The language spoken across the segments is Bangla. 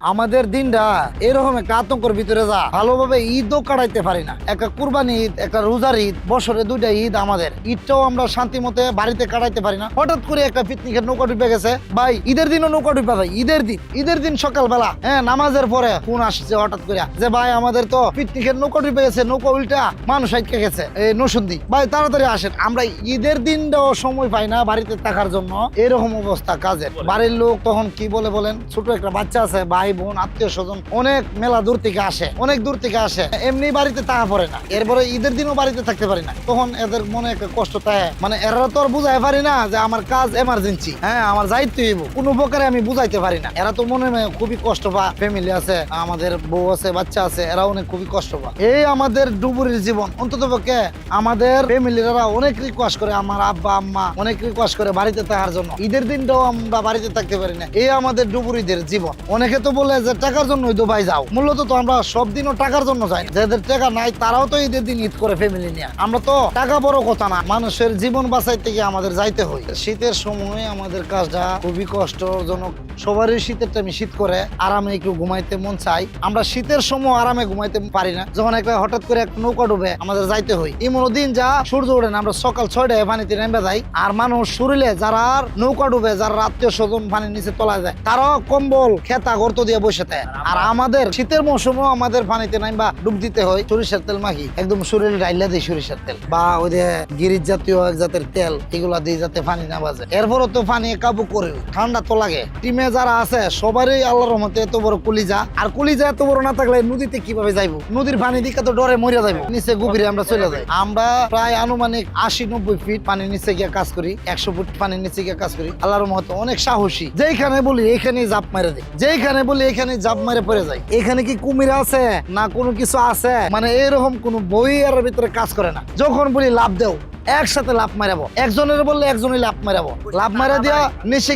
আমাদের দিনটা এরকম একটা আতঙ্কের ভিতরে যা ভালোভাবে ঈদও কাটাইতে পারি না। একটা কুরবানি ঈদ, একটা রোজার ঈদ, বছরে দুইটা ঈদ আমাদের। ঈদটাও আমরা শান্তি মতে বাড়িতে কাটাইতে পারি না। হঠাৎ করে একটা পিকনিকের নৌকা ডুবে গেছে। ভাই, ঈদের দিনও নৌকা ডুবে যায়। ঈদের দিন ঈদের দিন সকালবেলা হ্যাঁ নামাজের পরে ফোন আসছে হঠাৎ করে যে, ভাই, আমাদের তো পিকনিকের নৌকা ডুবে গেছে, নৌকা উল্টা মানুষ আটকে গেছে এই নসুন্দি। ভাই, তাড়াতাড়ি আসেন। আমরা ঈদের দিনটাও সময় পাই না বাড়িতে থাকার জন্য। এরকম অবস্থা কাজের। বাড়ির লোক তখন কি বলে বলেন? ছোট একটা বাচ্চা আছে, ভাই বোন, আত্মীয় স্বজন অনেক মেলা দূর থেকে আসে, অনেক দূর থেকে আসে। এমনি বাড়িতে থাকা পড়ে না। এরপরে ঈদের দিনও বাড়িতে থাকতে পারি না। তখন এদের মনে একটা কষ্ট থাকে মানে এরা তো আর বুঝাই পারি না যে আমার কাজ এমার্জেন্সি হ্যাঁ আমার যাইতে হইব। কোনো প্রকারে আমি বুঝাইতে পারি না। এরা তো মনে মনে খুবই কষ্ট পা ফ্যামিলি আছে, আমাদের বউ আছে, বাচ্চা আছে এরা অনেক খুবই কষ্ট পা এই আমাদের ডুবুরির জীবন। অন্তত পক্ষে আমাদের ফ্যামিলিরা অনেক রিকোয়েস্ট করে আমার আব্বা, আম্মা। অনেক রিকোয়েস্ট করে বাড়িতে থাকার জন্য। ঈদের দিনটাও আমরা বাড়িতে থাকতে পারি না। এই আমাদের ডুবুরিদের জীবন। অনেকে তো বলে যে টাকার জন্যই দুবাই যাও। মূলত তো আমরা সব দিনও টাকার জন্য যাই যাদের টাকা নাই, তারাও তো ঈদের দিন ঈদ করে ফ্যামিলি নিয়ে। আমরা তো টাকা বড় কথা না, মানুষের জীবন বাঁচাইতে গিয়ে আমাদের যাইতে হয়। শীতের সময় আমাদের কাজটা খুবই কষ্টজনক। সবারই শীতের টাইমে শীত করে, আরামে একটু ঘুমাইতে মন চাই। আমরা শীতের সময় আরামে ঘুমাইতে পারি না। যখন একটা হঠাৎ করে একটা নৌকা ডুবে আমাদের যাইতে হয়। এমন দিন যা সূর্য ওঠে না, আমরা সকাল ছয়টায় পানিতে নেমে যাই। আর মানুষ শরীরে যারা নৌকা ডুবে, যারা আত্মীয় স্বজন পানির নিচে তলায় যায়, তারাও কম্বল, খেতা, গর্ত দিয়ে বসে থাকে আর আমাদের শীতের মৌসুমেও আমাদের পানিতে নাইবা ডুব দিতে হয়। সরিষার তেল মাখি, একদম শরীরে ডাইলা দিই সরিষার তেল। বা ওই যে গিরিজ জাতীয় এক জাতের তেল, এগুলা দিয়ে যাতে পানি না বাজে। এরপরও তো পানি কাবু করে, ঠান্ডা তো লাগে। টিমে যারা আছে, সবারই আল্লাহর রহমতে এত বড় কলিজা। আর কলিজা এত বড় না থাকলে নদীতে কীভাবে যাইবো? নদীর পানি দিকে তো ডরে মরে যাইবো। নিচে গভীরে আমরা চলে যাই। আমরা প্রায় আনুমানিক আশি নব্বই ফিট পানির নিচে গিয়ে কাজ করি, একশো ফুট পানির নিচে গিয়ে কাজ করি। আল্লাহর রহমতে অনেক সাহসী। যেখানে বলি এখানে জাপ মেরে দেয়। যেখানে বলি এখানে জাপ মারে পড়ে যায়। এখানে কি কুমির আছে? না কোনো কিছু আছে? মানে এরকম কোনো বই এর ভিতরে কাজ করে না। যখন বলি লাভ দেও। একসাথে লাভ মারাবো। একজনের বললে একজনই লাভ মারাবো। লাভ মারা দিয়া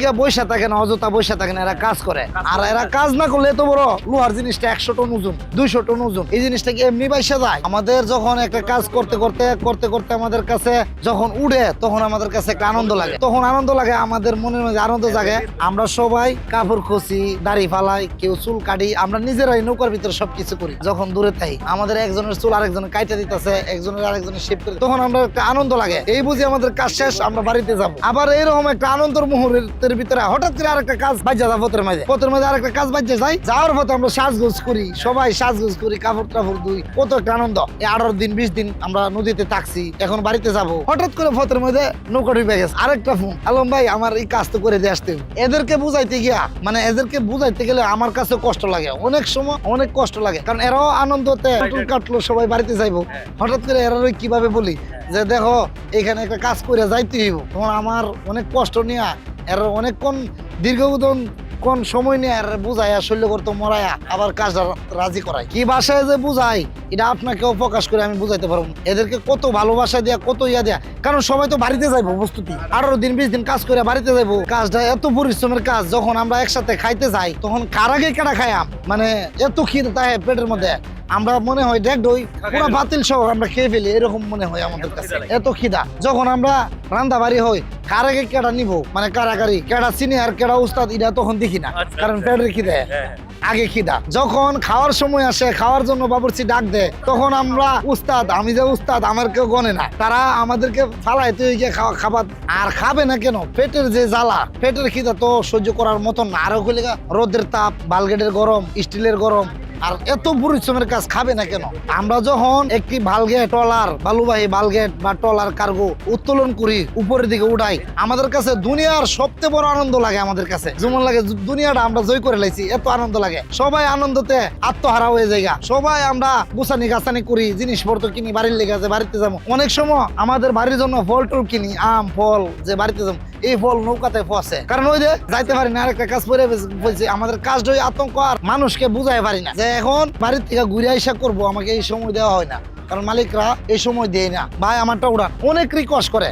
গিয়ে বৈশা থাকে না অযথা বৈশা থাকে না এরা কাজ করে। আর এরা কাজ না করলে এত বড় লোহার জিনিসটা একশো টন ওজন দুইশো টন ওজন। এই জিনিসটা কি এমনি বাইসা যায়? আমাদের যখন একটা কাজ করতে করতে করতে করতে আমাদের কাছে যখন উড়ে তখন আমাদের কাছে একটা আনন্দ লাগে। তখন আনন্দ লাগে আমাদের মনের মধ্যে আনন্দ জাগে। আমরা সবাই কাপড় খসি দাড়ি ফালাই কেউ চুল কাটি আমরা নিজেরাই নৌকার ভিতরে সবকিছু করি যখন দূরে থাই। আমাদের একজনের চুল আরেকজনের কাইটা দিতেছে একজনের আরেকজনের শেপ করে তখন আমরা একটা আনন্দ লাগে। এই বুঝি আমাদের কাজ শেষ আমরা বাড়িতে যাব। আবার এইরকম একটা আনন্দের মুহূর্তের ভিতরে হঠাৎ করে আরেকটা কাজ পথের মাঝে। পথের মাঝে আরেকটা কাজ যাওয়ার পথে আমরা সাজগোজ করি সবাই সাজগোজ করি কাপড় টাপড় দুই কত একটা আনন্দ। এই আঠারো দিন বিশ দিন আমরা নদীতে থাকছি এখন বাড়িতে যাব। হঠাৎ করে পথের মধ্যে নৌকা ডুবে গেছে। আরেকটা ফোন আলম ভাই আমার এই কাজ তো করে দিয়ে আসতে এদেরকে বুঝাইতে গিয়া মানে এদেরকে বুঝাইতে গেলে আমার কাছে কষ্ট লাগে। অনেক সময় অনেক কষ্ট লাগে কারণ এরাও আনন্দতে কাটলো সবাই বাড়িতে যাইবো। হঠাৎ করে এরা কীভাবে বলি? যে দেখো এখানে একটা কাজ করে যাইতে হইব। তোমার আমার অনেক কষ্ট নিয়ে এর অনেকক্ষণ দীর্ঘদিন কোন সময় নিয়ে আর বুঝাইয়া শৈল্য করতে মরাইয়া, আবার কাজটা রাজি করাই কি ভাষায় যে বুঝাই, এটা আপনাকেও প্রকাশ করে আমি বুঝাইতে পারব এদেরকে কত ভালোবাসা দেয়া, কত ইয়া দেয়া, কারণ সবাই তো বাড়িতে যাইবো বস্তুতি আরও দিন, বিশ দিন কাজ করে বাড়িতে যাইবো। কাজটা এত পরিশ্রমের কাজ, যখন আমরা একসাথে খাইতে যাই, তখন কার আগে কেটা খাইয়াম? মানে এত খিদে তাই পেটের মধ্যে। আমরা মনে হয় দেখ দই, পুরো বাতিল সহ আমরা খেয়ে ফেলি, এরকম মনে হয় আমাদের কাছে। এত খিদা যখন আমরা রান্না বাড়ি হই কার আগে কেডা নিবো? মানে কারাকারি কেডা সিনিয়র কেডা উস্তাদ এটা তখন দেখি না। আচ্ছা, কারণ আচ্ছা। পেটের খিদে। আগে খিদা। যখন খাওয়ার সময় আসে খাওয়ার জন্য বাবুর্চি ডাক দেয় তখন আমরা উস্তাদ আমি যে উস্তাদ আমার কেউ গনে না। তারা আমাদেরকে ফালাই তুই গিয়ে খাওয়া খাবার আর খাবে না কেন? পেটের যে জ্বালা পেটের খিদা তো সহ্য করার মতন না। আরও রোদের তাপ বালগেটের গরম স্টিলের গরম আর এত পরিশ্রমের কাজ খাবে না কেন? আমরা যখন একটি বালগেট ট্রলার, বালুবাহী বালগেট বা ট্রলার কার্গো উত্তোলন করি, উপরের দিকে উঠাই, আমাদের কাছে দুনিয়ার সবচেয়ে বড় আনন্দ লাগে আমাদের কাছে। যেমন লাগে দুনিয়াটা আমরা জয় করে লাইছি, এত আনন্দ লাগে। সবাই আনন্দতে আত্মহারা হয়ে যায় সবাই আমরা গুছানি গাছানি করি, জিনিসপত্র কিনি, বাড়ির লেগে আছে, বাড়িতে যাব। অনেক সময় আমাদের বাড়ির জন্য ফল টল কিনি, আম, ফল, যে বাড়িতে যাব এই ফল নৌকাতে ফসে কারণ ওই যে যাইতে পারি না, আরেকটা কাজ করে বলছি, আমাদের কাজটা ওই আতঙ্ক আর মানুষকে বুঝাই পারি না। যে এখন বাড়ির থেকে ঘুরে আইসা করব, আমাকে এই সময় দেওয়া হয় না। কারণ মালিকরা এই সময় দেয় না। ভাই, আমারটা উড়ান। অনেক রিকোয়েস্ট করে।